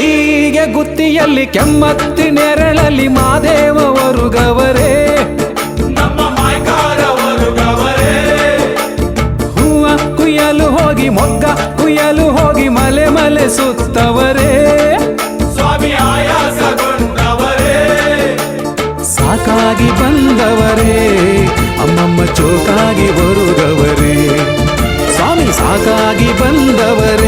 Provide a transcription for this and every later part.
ಮಲೆಯಲ್ಲಿ ಕೆಮ್ಮತ್ತಿ ನೆರಳಲ್ಲಿ ಮಾದೇವರು ಗವರೇ ಹೂವ ಕುಯ್ಯಲು ಹೋಗಿ ಮೊಗ್ಗ ಕುಯ್ಯಲು ಹೋಗಿ ಮಲೆ ಮಲೆ ಸುತ್ತವರೇ. ಸ್ವಾಮಿ ಸಾಕಾಗಿ ಬಂದವರೇ ಅಮ್ಮಮ್ಮ ಚೋಕಾಗಿ ಬರುಗವರೇ. ಸ್ವಾಮಿ ಸಾಕಾಗಿ ಬಂದವರೇ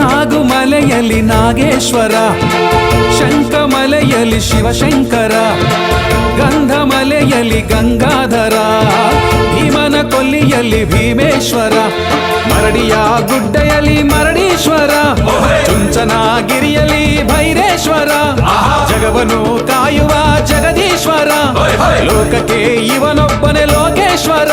ನಾಗುಮಲೆಯಲ್ಲಿ ನಾಗೇಶ್ವರ ಶಂಕಮಲೆಯಲ್ಲಿ ಶಿವಶಂಕರ, ಗಂಧಮಲೆಯಲ್ಲಿ ಗಂಗಾಧರ ಭೀಮನ ಕೊಲ್ಲಿಯಲ್ಲಿ ಭೀಮೇಶ್ವರ, ಮರಡಿಯ ಗುಡ್ಡೆಯಲ್ಲಿ ಮರಡೀಶ್ವರ, ಚುಂಚನಗಿರಿಯಲ್ಲಿ ಭೈರೇಶ್ವರ, ಜಗವನು ಕಾಯುವ ಜಗದೀಶ್ವರ, ಲೋಕಕ್ಕೆ ಇವನೊಬ್ಬನೇ ಲೋಕೇಶ್ವರ.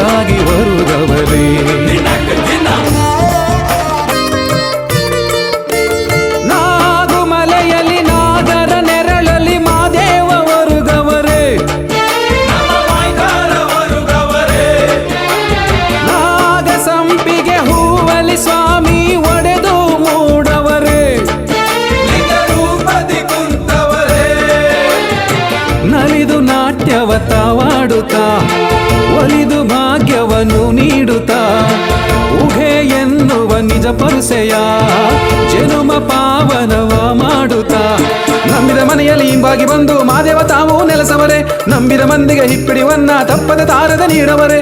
ಅಮ್ಮಮ್ಮ ಬರುವವರೇ. ನಾಗುಮಲೆಯಲ್ಲಿ ನೆರಳಲ್ಲಿ ಮಾದೇವ ಸಂಪಿಗೆ ಹೂವಲಿ ಸ್ವಾಮಿ ಒಡೆದು ನಲಿದು ನಾಟ್ಯವ ನಿಜ ಪರಿಸೆಯ ಜನುಮ ಪಾವನವ ಮಾಡುತ್ತಾ. ನಂಬಿದ ಮನೆಯಲ್ಲಿ ಹಿಂಬಾಗಿ ಬಂದು ಮಾದೇವ ತಾವು ನೆಲೆಸವರೇ. ನಂಬಿದ ಮಂದಿಗೆ ಹಿಪ್ಪಿಡಿವನ್ನ ತಪ್ಪದ ತಾರದ ನೀಡವರೇ